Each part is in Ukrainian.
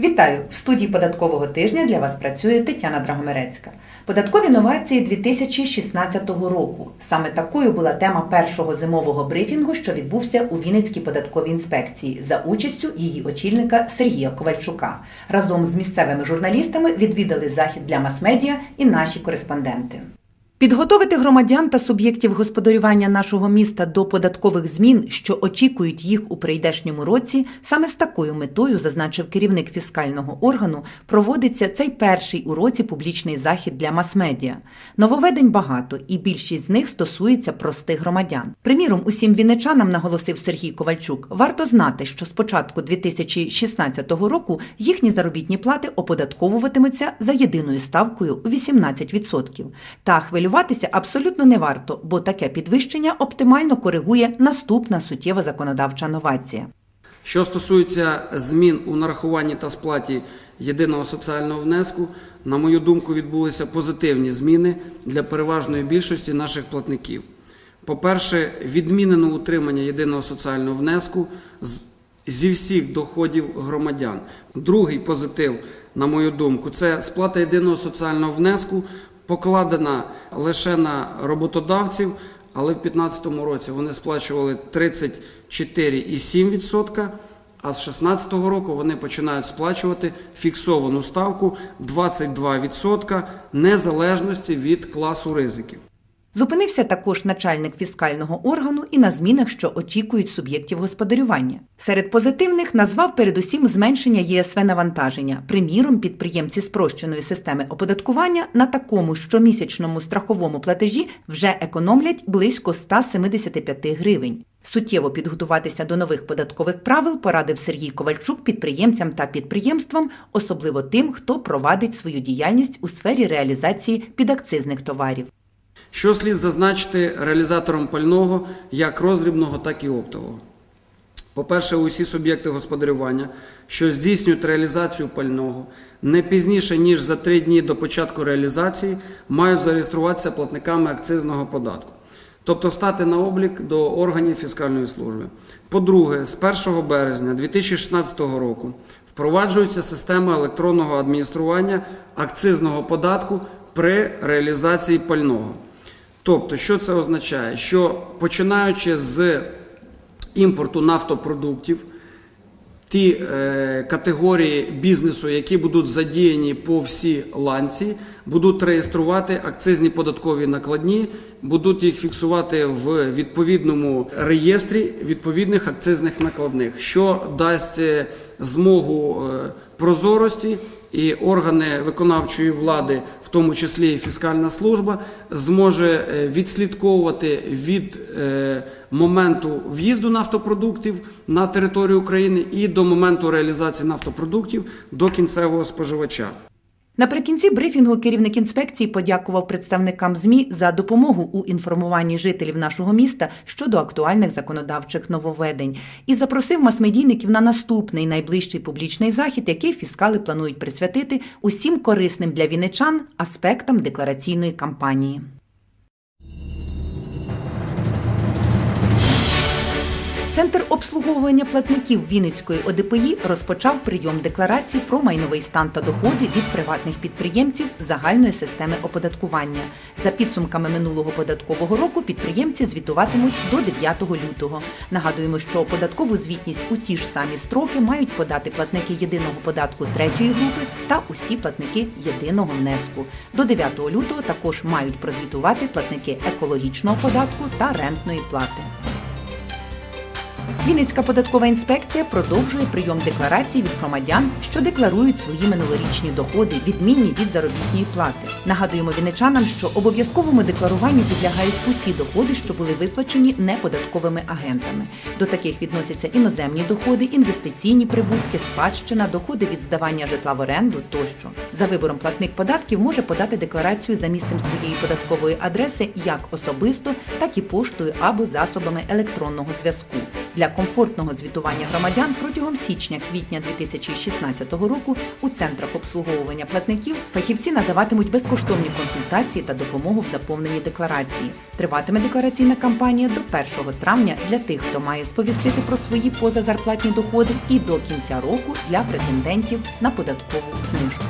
Вітаю! В студії податкового тижня для вас працює Тетяна Драгомерецька. Податкові новації 2016 року. Саме такою була тема першого зимового брифінгу, що відбувся у Вінницькій податковій інспекції за участю її очільника Сергія Ковальчука. Разом з місцевими журналістами відвідали захід для мас-медіа і наші кореспонденти. Підготовити громадян та суб'єктів господарювання нашого міста до податкових змін, що очікують їх у прийдешньому році, саме з такою метою, зазначив керівник фіскального органу, проводиться цей перший у році публічний захід для мас-медіа. Нововведень багато, і більшість з них стосується простих громадян. Приміром, усім вінничанам, наголосив Сергій Ковальчук, варто знати, що з початку 2016 року їхні заробітні плати оподатковуватимуться за єдиною ставкою у 18%. Та хвилюватися абсолютно не варто, бо таке підвищення оптимально коригує наступна суттєва законодавча новація. Що стосується змін у нарахуванні та сплаті єдиного соціального внеску, на мою думку, відбулися позитивні зміни для переважної більшості наших платників. По-перше, відмінено утримання єдиного соціального внеску зі всіх доходів громадян. Другий позитив, на мою думку, це сплата єдиного соціального внеску покладена лише на роботодавців, але в 2015 році вони сплачували 34,7%, а з 2016 року вони починають сплачувати фіксовану ставку 22% незалежності від класу ризиків. Зупинився також начальник фіскального органу і на змінах, що очікують суб'єктів господарювання. Серед позитивних назвав передусім зменшення ЄСВ навантаження. Приміром, підприємці спрощеної системи оподаткування на такому щомісячному страховому платежі вже економлять близько 175 гривень. Суттєво підготуватися до нових податкових правил порадив Сергій Ковальчук підприємцям та підприємствам, особливо тим, хто провадить свою діяльність у сфері реалізації підакцизних товарів. Що слід зазначити реалізаторам пального як роздрібного, так і оптового? По-перше, усі суб'єкти господарювання, що здійснюють реалізацію пального не пізніше, ніж за три дні до початку реалізації, мають зареєструватися платниками акцизного податку, тобто стати на облік до органів фіскальної служби. По-друге, з 1 березня 2016 року впроваджується система електронного адміністрування акцизного податку при реалізації пального. Тобто, що це означає? Що починаючи з імпорту нафтопродуктів, ті е, категорії бізнесу, які будуть задіяні по всій ланці, будуть реєструвати акцизні податкові накладні, будуть їх фіксувати в відповідному реєстрі відповідних акцизних накладних, що дасть е, змогу е, прозорості і органи виконавчої влади, в тому числі і фіскальна служба, зможе е, відслідковувати від е, моменту в'їзду нафтопродуктів на територію України і до моменту реалізації нафтопродуктів до кінцевого споживача. Наприкінці брифінгу керівник інспекції подякував представникам ЗМІ за допомогу у інформуванні жителів нашого міста щодо актуальних законодавчих нововведень і запросив масмедійників на наступний найближчий публічний захід, який фіскали планують присвятити усім корисним для віничан аспектам деклараційної кампанії. Центр обслуговування платників Вінницької ОДПІ розпочав прийом декларацій про майновий стан та доходи від приватних підприємців загальної системи оподаткування. За підсумками минулого податкового року підприємці звітуватимуть до 9 лютого. Нагадуємо, що податкову звітність у ті ж самі строки мають подати платники єдиного податку третьої групи та усі платники єдиного внеску. До 9 лютого також мають прозвітувати платники екологічного податку та рентної плати. Вінницька податкова інспекція продовжує прийом декларацій від громадян, що декларують свої минулорічні доходи, відмінні від заробітної плати. Нагадуємо вінничанам, що обов'язковому декларуванню підлягають усі доходи, що були виплачені неподатковими агентами. До таких відносяться іноземні доходи, інвестиційні прибутки, спадщина, доходи від здавання житла в оренду тощо. За вибором платник податків може подати декларацію за місцем своєї податкової адреси як особисто, так і поштою або засобами електронного зв'язку. Для комфортного звітування громадян протягом січня-квітня 2016 року у центрах обслуговування платників фахівці надаватимуть безкоштовні консультації та допомогу в заповненні декларації. Триватиме деклараційна кампанія до 1 травня для тих, хто має сповістити про свої позазарплатні доходи, і до кінця року для претендентів на податкову знижку.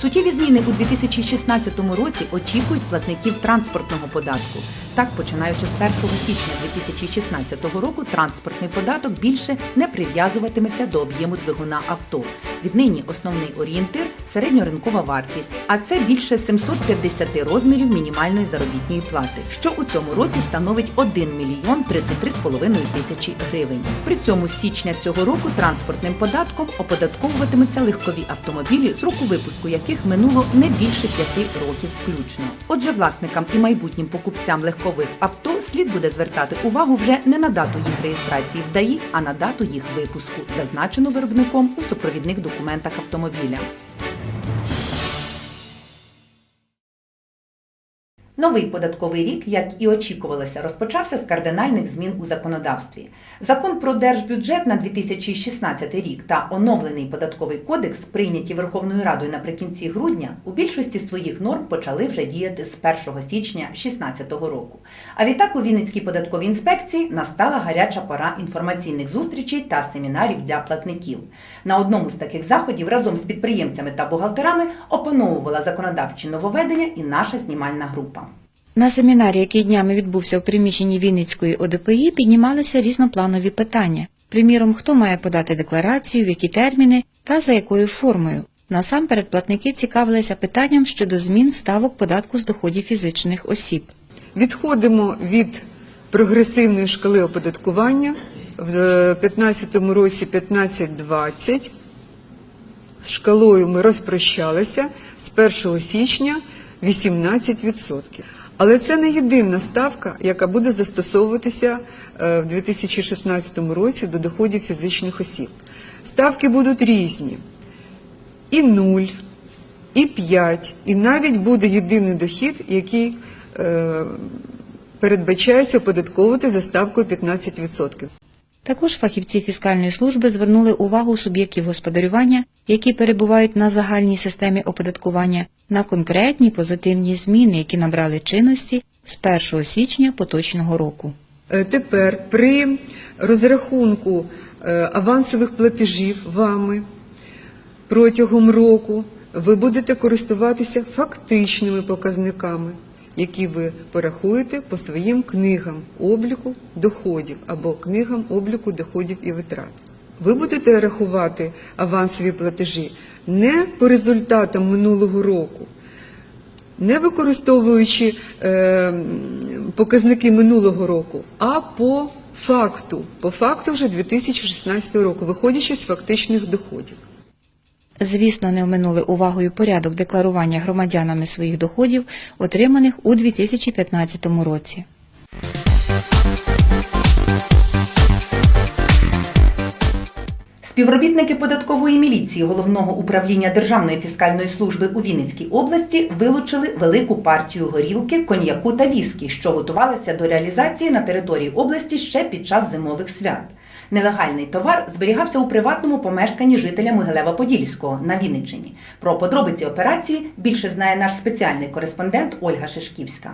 Суттєві зміни у 2016 році очікують платників транспортного податку. Так, починаючи з 1 січня 2016 року, транспортний податок більше не прив'язуватиметься до об'єму двигуна авто. Віднині основний орієнтир середньоринкова вартість, а це більше 750 розмірів мінімальної заробітної плати, що у цьому році становить 1 мільйон 33,5 тисячі гривень. При цьому з січня цього року транспортним податком оподатковуватимуться легкові автомобілі, з року випуску яких минуло не більше 5 років включно. Отже, власникам і майбутнім покупцям легкових авто слід буде звертати увагу вже не на дату їх реєстрації в ДАІ, а на дату їх випуску, зазначену виробником у супровідних документах автомобіля. Новий податковий рік, як і очікувалося, розпочався з кардинальних змін у законодавстві. Закон про держбюджет на 2016 рік та оновлений податковий кодекс, прийняті Верховною Радою наприкінці грудня, у більшості своїх норм почали вже діяти з 1 січня 2016 року. А відтак у Вінницькій податковій інспекції настала гаряча пора інформаційних зустрічей та семінарів для платників. На одному з таких заходів разом з підприємцями та бухгалтерами опановувала законодавчі нововведення і наша знімальна група. На семінарі, який днями відбувся в приміщенні Вінницької ОДПІ, піднімалися різнопланові питання. Приміром, хто має подати декларацію, в які терміни та за якою формою. Насамперед платники цікавилися питанням щодо змін ставок податку з доходів фізичних осіб. Відходимо від прогресивної шкали оподаткування в 2015 році 15-20. З шкалою ми розпрощалися з 1 січня 18%. Але це не єдина ставка, яка буде застосовуватися е, в 2016 році до доходів фізичних осіб. Ставки будуть різні. І 0, і 5, і навіть буде єдиний дохід, який е, передбачається оподатковувати за ставкою 15%. Також фахівці фіскальної служби звернули увагу суб'єктів господарювання, які перебувають на загальній системі оподаткування, на конкретні позитивні зміни, які набрали чинності з 1 січня поточного року. Е, Тепер при розрахунку е, авансових платежів вами протягом року ви будете користуватися фактичними показниками, які ви порахуєте по своїм книгам обліку доходів або книгам обліку доходів і витрат. Ви будете рахувати авансові платежі не по результатам минулого року, не використовуючи е, показники минулого року, а по факту, по факту вже 2016 року, виходячи з фактичних доходів. Звісно, не оминули увагою порядок декларування громадянами своїх доходів, отриманих у 2015 році. Співробітники податкової міліції головного управління Державної фіскальної служби у Вінницькій області вилучили велику партію горілки, коньяку та віскі, що готувалися до реалізації на території області ще під час зимових свят. Нелегальний товар зберігався у приватному помешканні жителя Могилева-Подільського на Вінниччині. Про подробиці операції більше знає наш спеціальний кореспондент Ольга Шишківська.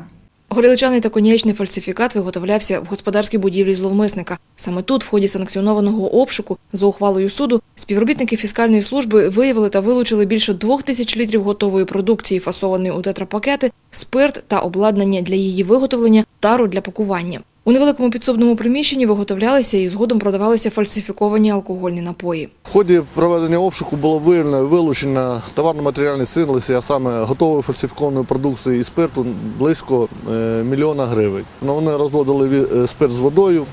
Горілчаний та коньячний фальсифікат виготовлявся в господарській будівлі зловмисника. Саме тут, в ході санкціонованого обшуку, за ухвалою суду, співробітники фіскальної служби виявили та вилучили більше двох тисяч літрів готової продукції, фасованої у тетрапакети, спирт та обладнання для її виготовлення, тару для пакування. У невеликому підсобному приміщенні виготовлялися і згодом продавалися фальсифіковані алкогольні напої. В ході проведення обшуку було виявлено вилучено товарно-матеріальні цінності, а саме готової фальсифікованої продукції і спирту близько е, мільйона гривень. Ну, Вони розводили е, спирт з водою,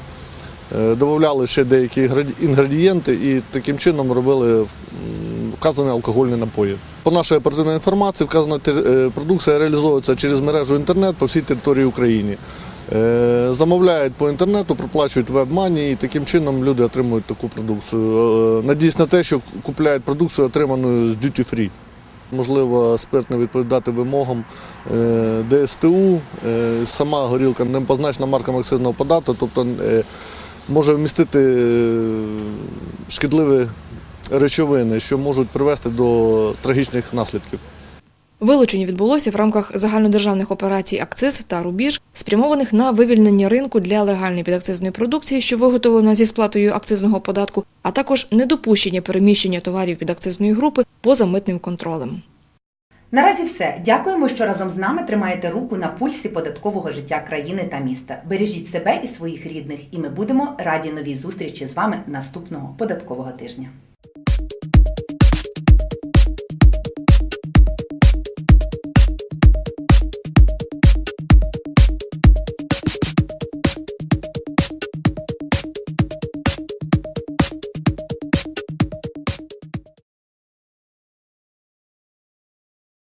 е, додавали ще деякі інгредієнти і таким чином робили вказані алкогольні напої. По нашій оперативній інформації, вказана продукція реалізовується через мережу інтернет по всій території України. Е, Замовляють по інтернету, проплачують веб-мані і таким чином люди отримують таку продукцію. Е, Надіюсь на те, що купляють продукцію, отриману з duty free. Можливо, спирт не відповідати вимогам е, ДСТУ. Сама горілка не позначена марками акцизного податку, тобто може вмістити шкідливі речовини, що можуть привести до трагічних наслідків. Вилучення відбулося в рамках загальнодержавних операцій «Акциз» та «Рубіж», спрямованих на вивільнення ринку для легальної підакцизної продукції, що виготовлена зі сплатою акцизного податку, а також недопущення переміщення товарів підакцизної групи поза митним контролем. Наразі все. Дякуємо, що разом з нами тримаєте руку на пульсі податкового життя країни та міста. Бережіть себе і своїх рідних, і ми будемо раді новій зустрічі з вами наступного податкового тижня.